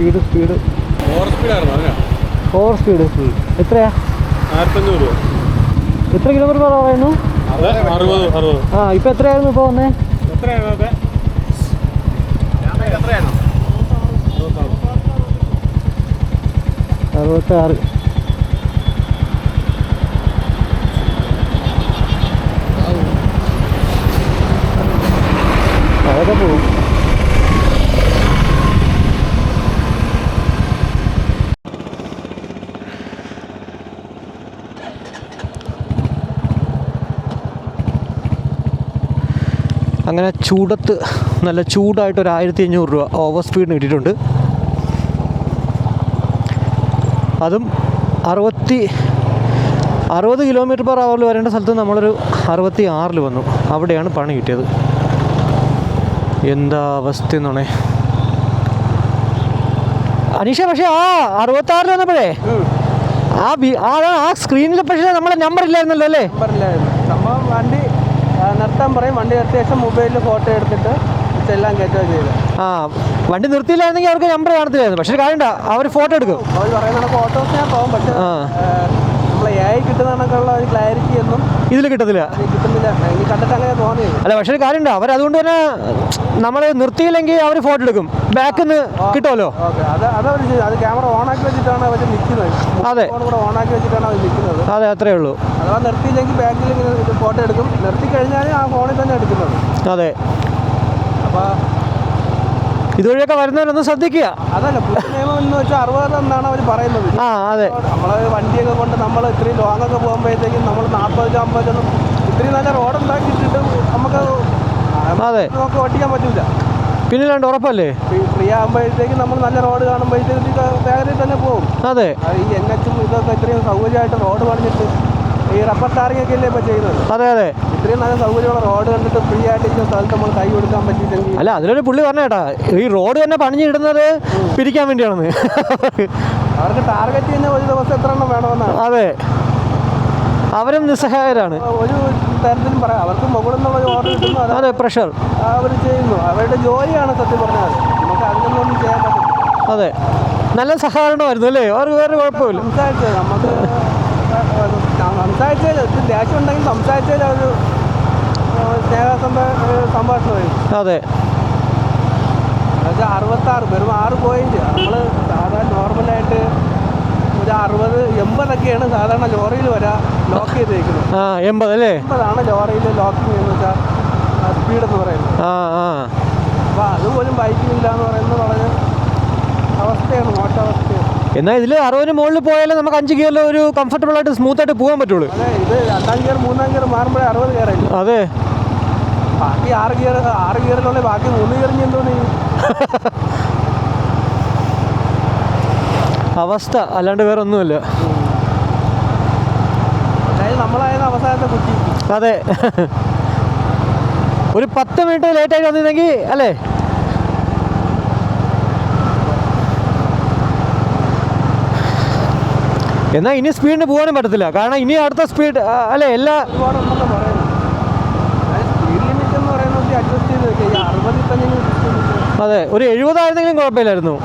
Speed speed four over speed എത്രയാ? എത്ര kilometre per പറയുന്നു ആ ഇപ്പൊ എത്രയായിരുന്നു ഇപ്പൊ വന്നേ? അറുപത്തി ആറ് അതൊക്കെ പോവും. അങ്ങനെ ചൂടത്ത് നല്ല ചൂടായിട്ട് ഒരു ആയിരത്തി അഞ്ഞൂറ് രൂപ ഓവർ സ്പീഡിന് കിട്ടിയിട്ടുണ്ട്. അതും അറുപത്തി അറുപത് കിലോമീറ്റർ പെർ അവറിൽ വരേണ്ട സ്ഥലത്ത് നമ്മളൊരു അറുപത്തി ആറിൽ വന്നു. അവിടെയാണ് പണി കിട്ടിയത്. എന്താ അവസ്ഥ എന്നാണേ അനീഷ പക്ഷേ ആ അറുപത്തി ആറിൽ വന്നപ്പോഴേ ആ ബി ആ ആ സ്ക്രീനിൽ പക്ഷേ നമ്മളെ നമ്പർ ഇല്ലായിരുന്നല്ലോ അല്ലേ നമ്പറില്ലായിരുന്നു സംഭവം വണ്ടി ആ, നിർത്താൻ പറയും. വണ്ടി നിർത്തിയ ശേഷം മൊബൈലിൽ ഫോട്ടോ എടുത്തിട്ട് എല്ലാം കയറ്റുക ചെയ്ത്. ആ വണ്ടി നിർത്തിയില്ലായിരുന്നെങ്കിൽ അവർക്ക് നമ്പർ കാണത്തില്ലായിരുന്നു. പക്ഷേ കാര്യണ്ട അവർ ഫോട്ടോ എടുക്കും. അവർ പറയുന്ന ഫോട്ടോസ് ഞാൻ പോകും പക്ഷേ നമ്മളെ എ കിട്ടുന്ന കണക്കുള്ള ഒരു ക്ലാരിറ്റി ഒന്നും ഇതിൽ കിട്ടത്തില്ല. അല്ല പക്ഷേ ഒരു കാര്യമുണ്ട്. അവർ അതുകൊണ്ട് തന്നെ നമ്മൾ നിർത്തിയില്ലെങ്കിൽ അവർ ഫോട്ടോ എടുക്കും. ബാക്കിൽ നിന്ന് കിട്ടുമല്ലോ? ക്യാമറ ഓണാക്കി വെച്ചിട്ടാണ് അവർ നിൽക്കുന്നത് അതെ. ഓണാക്കി വെച്ചിട്ടാണ് അവർ നിൽക്കുന്നത് അതെ അത്രേ ഉള്ളൂ. അഥവാ നിർത്തിയില്ലെങ്കിൽ ബാക്കിൽ ഫോട്ടോ എടുക്കും നിർത്തി കഴിഞ്ഞാൽ ആ ഫോണിൽ തന്നെ എടുക്കുന്നത് അതെ. അപ്പോൾ ഇതുവഴിയൊക്കെ വരുന്നവരൊന്ന് ശ്രദ്ധിക്കുക. അതല്ല പുതിയ നിയമം എന്ന് വെച്ചാൽ അറുപത് എന്നാണ് അവർ പറയുന്നത്. ആ അതെ. നമ്മളെ വണ്ടിയൊക്കെ കൊണ്ട് നമ്മൾ ഇത്രയും ലോങ് ഒക്കെ പോകുമ്പോഴത്തേക്കും നമ്മൾ നാൽപ്പത് അമ്പതൊന്നും ഇത്രയും നല്ല റോഡ് ഉണ്ടാക്കിയിട്ടിട്ട് നമുക്ക് അതെ. നമുക്ക് ഓട്ടിക്കാൻ പറ്റില്ല പിന്നെ രണ്ട് ഉറപ്പല്ലേ? ഫ്രീ ആകുമ്പോഴത്തേക്കും നമ്മൾ നല്ല റോഡ് കാണുമ്പോഴത്തേക്കും വേഗത്തിൽ തന്നെ പോകും. അത്. ഈ എൻ എച്ചും ഇതൊക്കെ ഇത്രയും സൗകര്യമായിട്ട് റോഡ് പണിഞ്ഞിട്ട് ഈ റബ്ബർ ടാറിംഗ് ഒക്കെ അല്ലേ ഇപ്പൊ ചെയ്യുന്നത്? അതെ അതെ. ഇത്രയും നല്ല സൗകര്യമുള്ള റോഡ് കണ്ടിട്ട് ഫ്രീ ആയിട്ട് ഇരിക്കുന്ന സ്ഥലത്ത് നമ്മൾ കൈ കൊടുക്കാൻ പറ്റിയില്ലെങ്കിൽ അല്ല അതിലൊരു പുള്ളി പറഞ്ഞ കേട്ടാ ഈ റോഡ് തന്നെ പണിഞ്ഞിടുന്നത് പിരിക്കാൻ വേണ്ടിയാണെന്ന്. അവർക്ക് ടാർഗറ്റ് ചെയ്യുന്ന ഒരു ദിവസം എത്ര എണ്ണം വേണമെന്നാണ്? അതെ. അവരും നിസ്സഹായരാണ്. ഒരു തരത്തിലും പറയാം. അവർക്ക് മുകളിൽ നിന്നുള്ള ഓർഡർ കിട്ടുന്നു അത് പ്രഷർ അവർ ചെയ്യുന്നു. അവരുടെ ജോലിയാണ് സത്യം പറഞ്ഞാൽ. നമുക്ക് അതിനൊന്നും ചെയ്യാൻ പറ്റും അതെ. നല്ല സഹകരണമായിരുന്നു അല്ലേ? അവർക്ക് വേറെ കുഴപ്പമില്ല. നമുക്ക് സംസാരിച്ചതിൽ ഒരു ദേഷ്യം ഉണ്ടെങ്കിൽ സംസാരിച്ചതിൽ ഒരു സംഭാഷണം അതെ. എന്നുവെച്ചാൽ അറുപത്താറ് വെറും ആറ് പോയിന്റ് നമ്മൾ സാധാരണ നോർമലായിട്ട് ഒരു അറുപത് എൺപതൊക്കെയാണ് സാധാരണ ലോറിയിൽ വരാ ലോക്ക് ചെയ്തേക്കുന്നത്. ആ എൺപത് അല്ലേ? എൺപതാണ് ലോറിയിൽ ലോക്ക് എന്ന് വെച്ചാൽ സ്പീഡ് എന്ന് പറയുന്നത്. ആ ആ. അപ്പോൾ അതുപോലും ബൈക്കിലില്ല എന്ന് പറയുന്നത് വളരെ അവസ്ഥയാണ് മോശം അവസ്ഥയാണ്. എന്നാൽ ഇതിൽ അറുപതിന് മുകളിൽ പോയാലേ നമുക്ക് അഞ്ച് ഗിയറിൽ ഒരു കംഫർട്ടബിൾ ആയിട്ട് സ്മൂത്ത് ആയിട്ട് പോകാൻ പറ്റുള്ളൂ. അതെ ഇത് രണ്ടാം ഗിയർ മൂന്നാം ഗിയർ മാറുമ്പോഴേ അറുപത് ഗിയറായി അതെ. ബാക്കി ആറ് ഗിയർ ആറ് ഗിയറിലുള്ള ബാക്കി മൂന്ന് ഗിയറിഞ്ഞ് ഇനി എന്തോ ചെയ്യും അവസ്ഥ അല്ലാണ്ട് വേറെ ഒന്നുമില്ല. നമ്മളായത് അവസാനത്തെ കുറ്റി. അതെ. ഒരു പത്ത് മിനിറ്റ് ലേറ്റ് ആയിട്ട് വന്നിരുന്നെങ്കിൽ അല്ലേ? എന്നാൽ ഇനി സ്പീഡിന് പോകാനും പറ്റത്തില്ല കാരണം ഇനി അടുത്ത സ്പീഡ് അല്ലെ എല്ലാ അതെ ഒരു എഴുപതായിരുന്നെങ്കിലും കുഴപ്പമില്ലായിരുന്നു